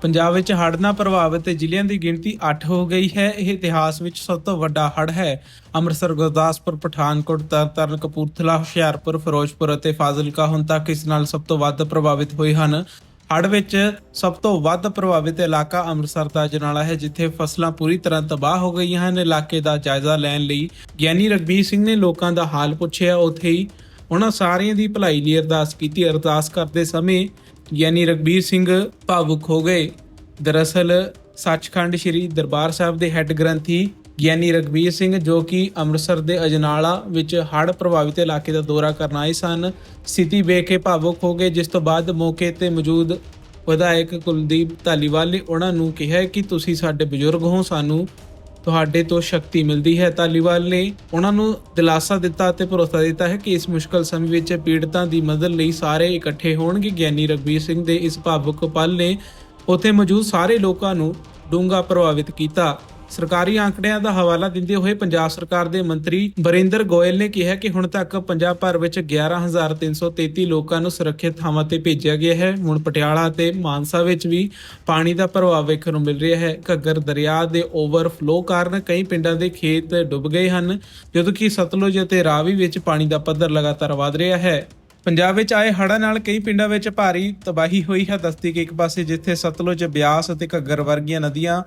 ਪੰਜਾਬ ਵਿੱਚ ਹੜ੍ਹ ਨਾਲ ਪ੍ਰਭਾਵਿਤ ਜ਼ਿਲ੍ਹਿਆਂ ਦੀ ਗਿਣਤੀ 8 ਹੋ ਗਈ ਹੈ। ਇਹ ਇਤਿਹਾਸ ਵਿੱਚ ਸਭ ਤੋਂ ਵੱਡਾ ਹੜ੍ਹ ਹੈ। ਅੰਮ੍ਰਿਤਸਰ, ਗੁਰਦਾਸਪੁਰ, ਪਠਾਨਕੋਟ ਤਰਨਤਾਰਨ ਕਪੂਰਥਲਾ, ਹੁਸ਼ਿਆਰਪੁਰ, ਫਿਰੋਜ਼ਪੁਰ ਅਤੇ ਫਾਜ਼ਿਲਕਾ ਹੁਣ ਤੱਕ ਇਸ ਨਾਲ ਸਭ ਤੋਂ ਵੱਧ ਪ੍ਰਭਾਵਿਤ ਹੋਏ ਹਨ। ਹੜ੍ਹ ਵਿੱਚ ਸਭ ਤੋਂ ਵੱਧ ਪ੍ਰਭਾਵਿਤ ਇਲਾਕਾ ਅੰਮ੍ਰਿਤਸਰ ਦਾ ਜਨਾਲਾ ਹੈ, ਜਿੱਥੇ ਫਸਲਾਂ ਪੂਰੀ ਤਰ੍ਹਾਂ ਤਬਾਹ ਹੋ ਗਈਆਂ ਹਨ। ਇਲਾਕੇ ਦਾ ਜਾਇਜ਼ਾ ਲੈਣ ਲਈ ਗਿਆਨੀ ਰਗਬੀਰ ਸਿੰਘ ਨੇ ਲੋਕਾਂ ਦਾ ਹਾਲ ਪੁੱਛਿਆ। ਉੱਥੇ ਹੀ ਉਹਨਾਂ ਸਾਰਿਆਂ ਦੀ ਭਲਾਈ ਲਈ ਅਰਦਾਸ ਕੀਤੀ। ਅਰਦਾਸ ਕਰਦੇ ਸਮੇਂ ਗਿਆਨੀ ਰਗਬੀਰ ਸਿੰਘ ਭਾਵੁਕ ਹੋ ਗਏ। ਦਰਅਸਲ ਸੱਚਖੰਡ ਸ੍ਰੀ ਦਰਬਾਰ ਸਾਹਿਬ ਦੇ ਹੈੱਡ ਗ੍ਰੰਥੀ ਗਿਆਨੀ ਰਗਬੀਰ ਸਿੰਘ ਜੋ ਕਿ ਅੰਮ੍ਰਿਤਸਰ ਦੇ ਅਜਨਾਲਾ ਵਿੱਚ ਹੜ੍ਹ ਪ੍ਰਭਾਵਿਤ ਇਲਾਕੇ ਦਾ ਦੌਰਾ ਕਰਨ ਆਏ ਸਨ, ਸਥਿਤੀ ਵੇਖ ਕੇ ਭਾਵੁਕ ਹੋ ਗਏ। ਜਿਸ ਤੋਂ ਬਾਅਦ ਮੌਕੇ ਤੇ ਮੌਜੂਦ ਵਿਧਾਇਕ ਕੁਲਦੀਪ ਧਾਲੀਵਾਲ ਨੇ ਉਹਨਾਂ ਨੂੰ ਕਿਹਾ ਕਿ ਤੁਸੀਂ ਸਾਡੇ ਬਜ਼ੁਰਗ ਹੋ, ਸਾਨੂੰ ਤੁਹਾਡੇ ਤੋਂ ਸ਼ਕਤੀ ਮਿਲਦੀ ਹੈ। ਤਾਲੀਵਾਲ ਨੇ ਉਹਨਾਂ ਨੂੰ ਦਿਲਾਸਾ ਦਿੱਤਾ ਅਤੇ ਭਰੋਸਾ ਦਿੱਤਾ ਹੈ ਕਿ ਇਸ ਮੁਸ਼ਕਲ ਸਮੇਂ ਵਿੱਚ ਪੀੜਤਾਂ ਦੀ ਮਦਦ ਲਈ ਸਾਰੇ ਇਕੱਠੇ ਹੋਣਗੇ। ਗਿਆਨੀ ਰਗਬੀਰ ਸਿੰਘ ਦੇ ਇਸ ਭਾਵੁਕ ਪਲ ਨੇ ਉੱਥੇ ਮੌਜੂਦ ਸਾਰੇ ਲੋਕਾਂ ਨੂੰ ਡੂੰਘਾ ਪ੍ਰਭਾਵਿਤ ਕੀਤਾ। ਸਰਕਾਰੀ ਆંકੜਿਆਂ ਦਾ ਹਵਾਲਾ ਦਿੰਦੇ ਹੋਏ ਪੰਜਾਬ ਸਰਕਾਰ ਦੇ ਮੰਤਰੀ ਬਰਿੰਦਰ ਗੋਇਲ ਨੇ ਕਿਹਾ ਕਿ ਹੁਣ ਤੱਕ ਪੰਜਾਬ ਭਰ ਵਿੱਚ 11333 ਲੋਕਾਂ ਨੂੰ ਸੁਰੱਖਿਅਤ ਥਾਵਾਂ ਤੇ ਭੇਜਿਆ ਗਿਆ ਹੈ। ਹੁਣ ਪਟਿਆਲਾ ਤੇ ਮਾਨਸਾ ਵਿੱਚ ਵੀ ਪਾਣੀ ਦਾ ਪ੍ਰਭਾਵ ਵੇਖਣ ਨੂੰ ਮਿਲ ਰਿਹਾ ਹੈ। ਘੱਗਰ ਦਰਿਆ ਦੇ ਓਵਰਫਲੋ ਕਾਰਨ ਕਈ ਪਿੰਡਾਂ ਦੇ ਖੇਤ ਡੁੱਬ ਗਏ ਹਨ, ਜਦੋਂ ਕਿ ਸਤਲੁਜ ਅਤੇ ਰਾਵੀ ਵਿੱਚ ਪਾਣੀ ਦਾ ਪੱਧਰ ਲਗਾਤਾਰ ਵਧ ਰਿਹਾ ਹੈ। ਪੰਜਾਬ ਵਿੱਚ ਆਏ ਹੜ੍ਹਾਂ ਨਾਲ ਕਈ ਪਿੰਡਾਂ ਵਿੱਚ ਭਾਰੀ ਤਬਾਹੀ ਹੋਈ ਹੈ। ਦੱਸਦੀ ਕਿ ਇੱਕ ਪਾਸੇ ਜਿੱਥੇ ਸਤਲੁਜ ਬਿਆਸ ਅਤੇ ਘੱਗਰ ਵਰਗੀਆਂ ਨਦੀਆਂ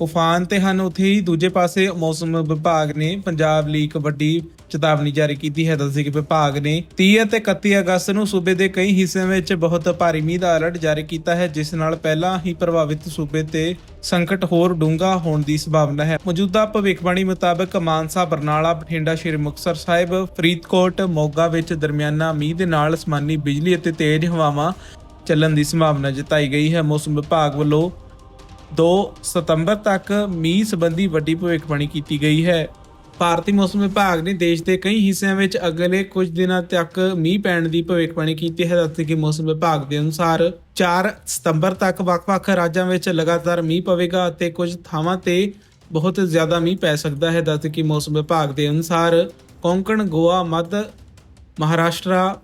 ਉਫਾਨ ਤੇ ਹਨ। ਉੱਥੇ ਹੀ ਦੂਜੇ ਪਾਸੇ ਮੌਸਮ ਵਿਭਾਗ ਨੇ ਪੰਜਾਬ ਲਈ ਇੱਕ ਵੱਡੀ ਚੇਤਾਵਨੀ ਜਾਰੀ ਕੀਤੀ ਹੈ। ਦੱਸਦੇ ਕਿ ਵਿਭਾਗ ਨੇ 30 ਅਤੇ 31 ਅਗਸਤ ਨੂੰ ਸੂਬੇ ਦੇ ਕਈ ਹਿੱਸਿਆਂ ਵਿੱਚ ਬਹੁਤ ਭਾਰੀ ਮੀਂਹ ਦਾ ਅਲਰਟ ਜਾਰੀ ਕੀਤਾ ਹੈ, ਜਿਸ ਨਾਲ ਪਹਿਲਾਂ ਹੀ ਪ੍ਰਭਾਵਿਤ ਸੂਬੇ ਤੇ ਸੰਕਟ ਹੋਰ ਡੂੰਘਾ ਹੋਣ ਦੀ ਸੰਭਾਵਨਾ ਹੈ। ਮੌਜੂਦਾ ਭਵਿੱਖਬਾਣੀ ਮੁਤਾਬਕ ਮਾਨਸਾ, ਬਰਨਾਲਾ, ਬਠਿੰਡਾ, ਸ਼੍ਰੀ ਮੁਕਤਸਰ ਸਾਹਿਬ, ਫਰੀਦਕੋਟ, ਮੋਗਾ ਵਿੱਚ ਦਰਮਿਆਨਾ ਮੀਂਹ ਦੇ ਨਾਲ ਅਸਮਾਨੀ ਬਿਜਲੀ ਅਤੇ ਤੇਜ਼ ਹਵਾਵਾਂ ਚੱਲਣ ਦੀ ਸੰਭਾਵਨਾ ਜਤਾਈ ਗਈ ਹੈ। ਮੌਸਮ ਵਿਭਾਗ ਵੱਲੋਂ 2 ਸਤੰਬਰ ਤੱਕ ਮੀਂਹ ਸੰਬੰਧੀ ਵੱਡੀ ਭਵਿੱਖਬਾਣੀ ਕੀਤੀ ਗਈ ਹੈ। ਭਾਰਤੀ ਮੌਸਮ ਵਿਭਾਗ ਨੇ ਦੇਸ਼ ਦੇ ਕਈ ਹਿੱਸਿਆਂ ਵਿੱਚ ਅਗਲੇ ਕੁਝ ਦਿਨਾਂ ਤੱਕ ਮੀਂਹ ਪੈਣ ਦੀ ਭਵਿੱਖਬਾਣੀ ਕੀਤੀ ਹੈ। ਦੱਸਦੇ ਕਿ ਮੌਸਮ ਵਿਭਾਗ ਦੇ ਅਨੁਸਾਰ 4 ਸਤੰਬਰ ਤੱਕ ਵੱਖ-ਵੱਖ ਰਾਜਾਂ ਵਿੱਚ ਲਗਾਤਾਰ ਮੀਂਹ ਪਵੇਗਾ ਅਤੇ ਕੁਝ ਥਾਵਾਂ ਤੇ ਬਹੁਤ ਜ਼ਿਆਦਾ ਮੀਂਹ ਪੈ ਸਕਦਾ ਹੈ। ਦੱਸਦੇ ਕਿ ਮੌਸਮ ਵਿਭਾਗ ਦੇ ਅਨੁਸਾਰ ਕੋਂਕਣ, ਗੋਆ, ਮੱਧ ਮਹਾਰਾਸ਼ਟਰ,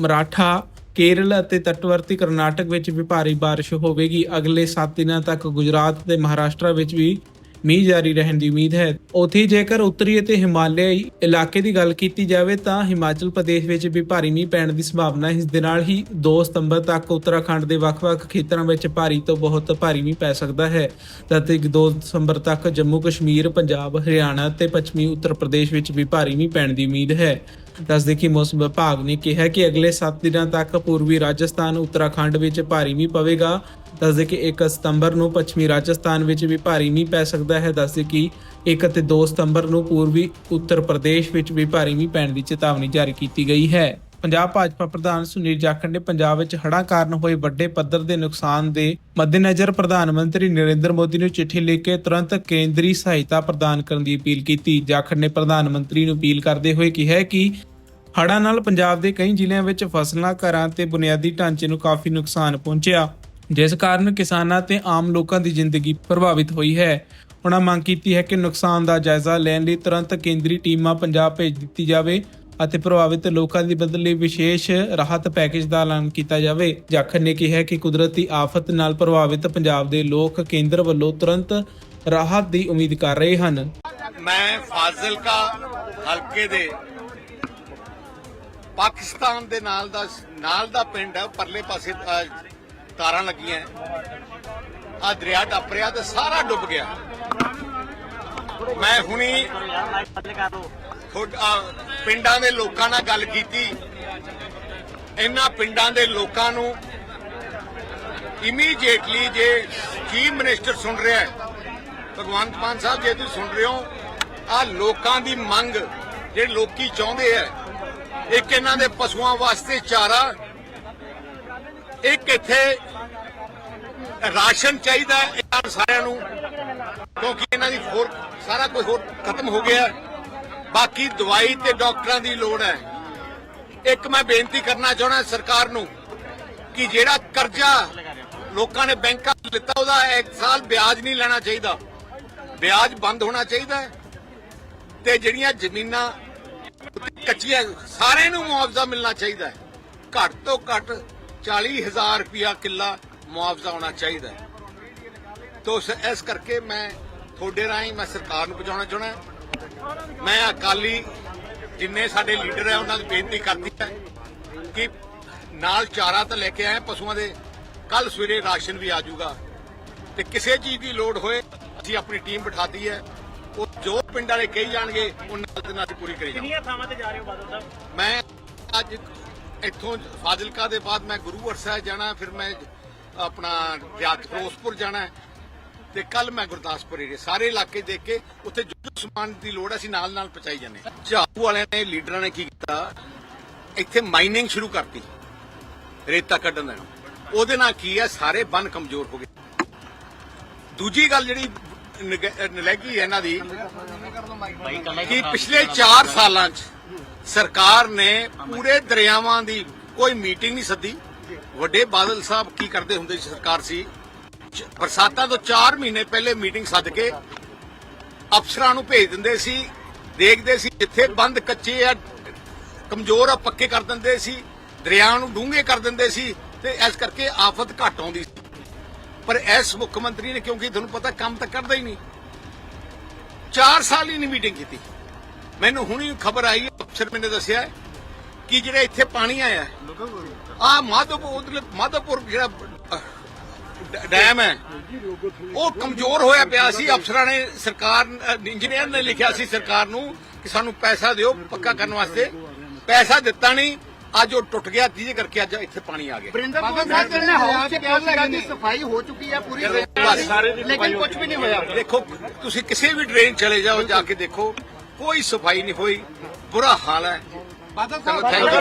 ਮਰਾਠਾ ਕੇਰਲ ਅਤੇ ਤਟਵਰਤੀ ਕਰਨਾਟਕ ਵਿੱਚ ਵੀ ਭਾਰੀ بارش ਹੋਵੇਗੀ ਅਗਲੇ 7 ਦਿਨਾਂ ਤੱਕ ਗੁਜਰਾਤ ਤੇ ਮਹਾਰਾਸ਼ਟਰ ਵਿੱਚ ਵੀ ਮੀਂਹ ਜਾਰੀ ਰਹਿਣ ਦੀ ਉਮੀਦ ਹੈ ਉੱਥੇ ਹੀ ਜੇਕਰ ਉੱਤਰੀ ਅਤੇ ਹਿਮਾਲਿਆਈ ਇਲਾਕੇ ਦੀ ਗੱਲ ਕੀਤੀ ਜਾਵੇ ਤਾਂ ਹਿਮਾਚਲ ਪ੍ਰਦੇਸ਼ ਵਿੱਚ ਵੀ ਭਾਰੀ ਮੀਂਹ ਪੈਣ ਦੀ ਸੰਭਾਵਨਾ ਹੈ ਇਸ ਦੇ ਨਾਲ ਹੀ 2 ਸਤੰਬਰ ਤੱਕ ਉੱਤਰਾਖੰਡ ਦੇ ਵੱਖ-ਵੱਖ ਖੇਤਰਾਂ ਵਿੱਚ ਭਾਰੀ ਤੋਂ ਬਹੁਤ ਭਾਰੀ ਮੀਂਹ ਪੈ ਸਕਦਾ ਹੈ ਅਤੇ 2 ਦਸੰਬਰ ਤੱਕ ਜੰਮੂ ਕਸ਼ਮੀਰ ਪੰਜਾਬ ਹਰਿਆਣਾ ਤੇ ਪੱਛਮੀ ਉੱਤਰ ਪ੍ਰਦੇਸ਼ ਵਿੱਚ ਵੀ ਭਾਰੀ ਮੀਂਹ ਪੈਣ ਦੀ ਉਮੀਦ ਹੈ ਦੱਸਦੇ ਕਿ ਮੌਸਮ ਵਿਭਾਗ ਨੇ ਕਿਹਾ ਕਿ ਅਗਲੇ 7 ਦਿਨਾਂ ਤੱਕ ਪੂਰਬੀ ਰਾਜਸਥਾਨ, ਉੱਤਰਾਖੰਡ ਵਿੱਚ ਭਾਰੀ ਮੀਂਹ ਪਵੇਗਾ। ਦੱਸਦੇ ਕਿ 1 ਸਤੰਬਰ ਨੂੰ ਪੱਛਮੀ ਰਾਜਸਥਾਨ ਵਿੱਚ ਵੀ ਭਾਰੀ ਮੀਂਹ ਪੈ ਸਕਦਾ ਹੈ। ਦੱਸਦੇ ਕਿ 1 ਅਤੇ 2 ਸਤੰਬਰ ਨੂੰ ਪੂਰਬੀ ਉੱਤਰ ਪ੍ਰਦੇਸ਼ ਵਿੱਚ ਵੀ ਭਾਰੀ ਮੀਂਹ ਪੈਣ ਦੀ ਚੇਤਾਵਨੀ ਜਾਰੀ ਕੀਤੀ ਗਈ ਹੈ। ਪੰਜਾਬ ਭਾਜਪਾ ਪ੍ਰਧਾਨ ਸੁਨੀਲ ਜਾਖੜ ਨੇ ਪੰਜਾਬ ਵਿੱਚ ਹੜ੍ਹਾਂ ਕਾਰਨ ਹੋਏ ਵੱਡੇ ਪੱਧਰ ਦੇ ਨੁਕਸਾਨ ਦੇ ਮੱਦੇਨਜ਼ਰ ਪ੍ਰਧਾਨ ਮੰਤਰੀ ਨਰਿੰਦਰ ਮੋਦੀ ਨੂੰ ਚਿੱਠੀ ਲਿਖ ਕੇ ਤੁਰੰਤ ਕੇਂਦਰੀ ਸਹਾਇਤਾ ਪ੍ਰਦਾਨ ਕਰਨ ਦੀ ਅਪੀਲ ਕੀਤੀ। ਜਾਖੜ ਨੇ ਪ੍ਰਧਾਨ ਮੰਤਰੀ ਨੂੰ ਅਪੀਲ ਕਰਦੇ ਹੋਏ ਕਿਹਾ ਕਿ ਹੜ੍ਹਾਂ ਨਾਲ ਪੰਜਾਬ ਦੇ ਕਈ ਜ਼ਿਲ੍ਹਿਆਂ ਵਿੱਚ ਫਸਲਾਂ, ਘਰਾਂ ਤੇ ਬੁਨਿਆਦੀ ਢਾਂਚੇ ਨੂੰ ਕਾਫੀ ਨੁਕਸਾਨ ਪਹੁੰਚਿਆ, ਜਿਸ ਕਾਰਨ ਕਿਸਾਨਾਂ ਤੇ ਆਮ ਲੋਕਾਂ ਦੀ ਜ਼ਿੰਦਗੀ ਪ੍ਰਭਾਵਿਤ ਹੋਈ ਹੈ। ਉਹਨਾਂ ਮੰਗ ਕੀਤੀ ਹੈ ਕਿ ਨੁਕਸਾਨ ਦਾ ਜਾਇਜ਼ਾ ਲੈਣ ਲਈ ਤੁਰੰਤ ਕੇਂਦਰੀ ਟੀਮਾਂ ਪੰਜਾਬ ਭੇਜ ਦਿੱਤੀ ਜਾਵੇ। ਅਤੇ ਪ੍ਰਭਾਵਿਤ ਲੋਕਾਂ ਦੀ ਮਦਦ ਲਈ ਵਿਸ਼ੇਸ਼ ਰਾਹਤ ਪੈਕੇਜ ਦਾ ਐਲਾਨ ਕੀਤਾ ਜਾਵੇ। ਜਾਖੜ ਨੇ ਕਿਹਾ ਕਿ ਕੁਦਰਤੀ ਆਫਤ ਨਾਲ ਪ੍ਰਭਾਵਿਤ ਪੰਜਾਬ ਦੇ ਲੋਕ ਕੇਂਦਰ ਵੱਲੋਂ ਤੁਰੰਤ ਰਾਹਤ ਦੀ ਉਮੀਦ ਕਰ ਰਹੇ ਹਨ। ਮੈਂ ਫਾਜ਼ਿਲਕਾ ਹਲਕੇ ਦੇ ਪਾਕਿਸਤਾਨ ਦੇ ਨਾਲ ਦਾ ਨਾਲ ਦਾ ਪਿੰਡ ਹੈ ਪਰਲੇ ਪਾਸੇ ਤਾਰਾਂ ਲੱਗੀਆਂ ਆ ਦਰਿਆ ਟੱਪ ਰਿਹਾ ਤੇ ਸਾਰਾ ਡੁੱਬ ਗਿਆ। ਮੈਂ ਹੁਣੀ ਪਿੰਡਾਂ ਦੇ ਲੋਕਾਂ ਨਾਲ ਗੱਲ ਕੀਤੀ। ਇਹਨਾਂ ਪਿੰਡਾਂ ਦੇ ਲੋਕਾਂ ਨੂੰ ਇਮੀਡੀਏਟਲੀ ਜੇ ਚੀਫ ਮਿਨਿਸਟਰ ਸੁਣ ਰਿਹਾ ਹੈ, ਭਗਵੰਤ ਮਾਨ ਸਾਹਿਬ ਜੇ ਤੁਸੀਂ ਸੁਣ ਰਹੇ ਹੋ ਆ ਲੋਕਾਂ ਦੀ ਮੰਗ ਜਿਹੜੇ ਲੋਕੀ ਚਾਹੁੰਦੇ ਆ ਇੱਕ ਇਹਨਾਂ ਦੇ ਪਸ਼ੂਆਂ ਵਾਸਤੇ ਚਾਰਾ, ਇੱਕ ਇੱਥੇ ਰਾਸ਼ਨ ਚਾਹੀਦਾ ਇਹਨਾਂ ਸਾਰਿਆਂ ਨੂੰ, ਕਿਉਂਕਿ ਇਹਨਾਂ ਦੀ ਹੋਰ ਸਾਰਾ ਕੁਝ ਹੋਰ ਖਤਮ ਹੋ ਗਿਆ ਬਾਕੀ ਦਵਾਈ ਤੇ ਡਾਕਟਰਾਂ ਦੀ ਲੋੜ ਹੈ। ਇੱਕ ਮੈਂ ਬੇਨਤੀ ਕਰਨਾ ਚਾਹਣਾ ਸਰਕਾਰ ਨੂੰ ਕਿ ਜਿਹੜਾ ਕਰਜ਼ਾ ਲੋਕਾਂ ਨੇ ਬੈਂਕਾਂ ਤੋਂ ਲਿੱਤਾ ਉਹਦਾ ਇੱਕ ਸਾਲ ਵਿਆਜ ਨਹੀਂ ਲੈਣਾ ਚਾਹੀਦਾ। ਵਿਆਜ ਬੰਦ ਹੋਣਾ ਚਾਹੀਦਾ ਤੇ ਜਿਹੜੀਆਂ ਜ਼ਮੀਨਾਂ, ਕੱਚੀਆਂ, ਸਾਰਿਆਂ ਨੂੰ ਮੁਆਵਜ਼ਾ ਮਿਲਣਾ ਚਾਹੀਦਾ ਹੈ। ਘੱਟ ਤੋਂ ਘੱਟ 40000 ਰੁਪਇਆ ਕਿੱਲਾ ਮੁਆਵਜ਼ਾ ਹੋਣਾ ਚਾਹੀਦਾ ਹੈ। ਤੋ ਇਸ ਕਰਕੇ ਮੈਂ ਤੁਹਾਡੇ ਰਾਹੀਂ ਮੈਂ ਸਰਕਾਰ ਨੂੰ ਪਹੁੰਚਾਉਣਾ ਚਾਹੁੰਦਾ। ਮੈਂ ਅਕਾਲੀ ਜਿੰਨੇ ਸਾਡੇ ਲੀਡਰ ਹੈ ਉਹਨਾਂ ਨੂੰ ਬੇਨਤੀ ਕਰਦੀ ਹੈ ਕਿ ਨਾਲ ਚਾਰਾ ਤਾਂ ਲੈ ਕੇ ਆਏ ਪਸ਼ੂਆਂ ਦੇ। ਕੱਲ ਸਵੇਰੇ ਰਾਸ਼ਨ ਵੀ ਆ ਜਾਊਗਾ। ਤੇ ਕਿਸੇ ਚੀਜ਼ ਦੀ ਲੋੜ ਹੋਏ ਅਸੀਂ ਆਪਣੀ ਟੀਮ ਬਿਠਾਤੀ ਹੈ। ਉਹ ਜੋ ਪਿੰਡ ਵਾਲੇ ਕਹੀ ਜਾਣਗੇ ਉਹਨਾਂ ਦੇ ਨਾਲ ਪੂਰੀ ਕਰੀ ਜਾਵਾਂਗੇ। ਕਿੰਨੀਆਂ ਥਾਵਾਂ ਤੇ ਜਾ ਰਹੇ ਹੋ ਬਾਦਲ ਸਾਹਿਬ? ਮੈਂ ਅੱਜ ਇੱਥੋਂ ਫਾਜ਼ਿਲਕਾ ਦੇ ਬਾਅਦ ਮੈਂ ਗੁਰੂਵਰ ਸਾਹਿਬ ਜਾਣਾ ਫਿਰ ਮੈਂ ਆਪਣਾ ਰਿਆਤ ਫਿਰੋਜ਼ਪੁਰ ਜਾਣਾ। ਹੈ, ਤੇ ਕੱਲ ਮੈਂ ਗੁਰਦਾਸਪੁਰ ਏਰੀਏ ਸਾਰੇ ਇਲਾਕੇ ਦੇਖ ਕੇ ਉੱਥੇ ਜੋ ਸਮਾਨ ਦੀ ਲੋੜ ਅਸੀਂ ਨਾਲ ਨਾਲ ਪਹੁੰਚਾਈ ਜਾਂਦੇ ਝਾੜੂ ਵਾਲਿਆਂ ਨੇ, ਲੀਡਰਾਂ ਨੇ ਕੀ ਕੀਤਾ? ਇੱਥੇ ਮਾਈਨਿੰਗ ਸ਼ੁਰੂ ਕਰਤੀ, ਰੇਤਾ ਕੱਢਣ ਦਾ। ਉਹਦੇ ਨਾਲ ਕੀ ਹੈ? ਸਾਰੇ ਬੰਨ ਕਮਜ਼ੋਰ ਹੋ ਗਏ। ਦੂਜੀ ਗੱਲ ਜਿਹੜੀ ਨਲੈਗੀ ਹੈ ਇਹਨਾਂ ਦੀ, ਕਿ ਪਿਛਲੇ 4 ਸਾਲਾਂ 'ਚ ਸਰਕਾਰ ਨੇ ਪੂਰੇ ਦਰਿਆਵਾਂ ਦੀ ਕੋਈ ਮੀਟਿੰਗ ਨਹੀਂ ਸੱਦੀ। ਵੱਡੇ ਬਾਦਲ ਸਾਹਿਬ ਕੀ ਕਰਦੇ ਹੁੰਦੇ ਸੀ, ਸਰਕਾਰ ਸੀ? ਬਰਸਾਤਾਂ ਤੋਂ 4 ਮਹੀਨੇ ਪਹਿਲੇ ਮੀਟਿੰਗ ਸੱਦ ਕੇ ਅਫਸਰਾਂ ਨੂੰ ਭੇਜ ਦਿੰਦੇ ਸੀ ਦੇਖਦੇ ਸੀ ਜਿੱਥੇ ਬੰਦ ਕੱਚੇ ਆ ਕਮਜ਼ੋਰ ਆ ਪੱਕੇ ਕਰ ਦਿੰਦੇ ਸੀ ਦਰਿਆ ਨੂੰ ਡੂੰਘੇ ਕਰ ਦਿੰਦੇ ਸੀ ਤੇ ਇਸ ਕਰਕੇ ਆਫਤ ਘਟ ਆਉਂਦੀ ਸੀ। ਪਰ ਇਸ ਮੁੱਖ ਮੰਤਰੀ ਨੇ ਕਿਉਂਕਿ ਤੁਹਾਨੂੰ ਪਤਾ ਕੰਮ ਤਾਂ ਕਰਦਾ ਹੀ ਨਹੀਂ। 4 ਸਾਲ ਹੀ ਨਹੀਂ ਮੀਟਿੰਗ ਕੀਤੀ। ਮੈਨੂੰ ਹੁਣੀ ਖਬਰ ਆਈ ਅਫਸਰ ਮੈਨੇ ਦੱਸਿਆ ਕਿ ਜਿਹੜਾ ਇੱਥੇ ਪਾਣੀ ਆਇਆ ਆ ਮਾਧੋਪੁਰ ਮਾਧੋਪੁਰ ਜਿਹੜਾ ਡੈਮ ਹੈ ਉਹ ਕਮਜ਼ੋਰ ਹੋਇਆ ਪਿਆ ਸੀ। ਅਫਸਰਾਂ ਨੇ ਸਰਕਾਰ ਇੰਜੀਨੀਅਰ ਨੇ ਲਿਖਿਆ ਸੀ ਸਰਕਾਰ ਨੂੰ ਕਿ ਸਾਨੂੰ ਪੈਸਾ ਦਿਓ ਪੱਕਾ ਕਰਨ ਵਾਸਤੇ। ਪੈਸਾ ਦਿੱਤਾ ਨਹੀਂ। ਅੱਜ ਉਹ ਟੁੱਟ ਗਿਆ। ਜਿਹਦੇ ਕਰਕੇ ਅੱਜ ਇੱਥੇ ਪਾਣੀ ਆ ਗਿਆ। ਭਗਤ ਸਾਹਿਬ ਨੇ ਹਾਊਸ ਚ ਕਿਹਾ ਸੀਗਾ ਕਿ ਸਫ਼ਾਈ ਹੋ ਚੁੱਕੀ ਹੈ ਪੂਰੀ। ਬਸ। ਲੇਕਿਨ ਕੁਝ ਵੀ ਨਹੀਂ ਹੋਇਆ। ਦੇਖੋ ਤੁਸੀਂ ਕਿਸੇ ਵੀ ਡਰੇਨ ਚਲੇ ਜਾਓ ਜਾ ਕੇ ਦੇਖੋ। ਕੋਈ ਸਫ਼ਾਈ ਨਹੀਂ ਹੋਈ। ਬੁਰਾ ਹਾਲ ਹੈ। ਬਾਦਲ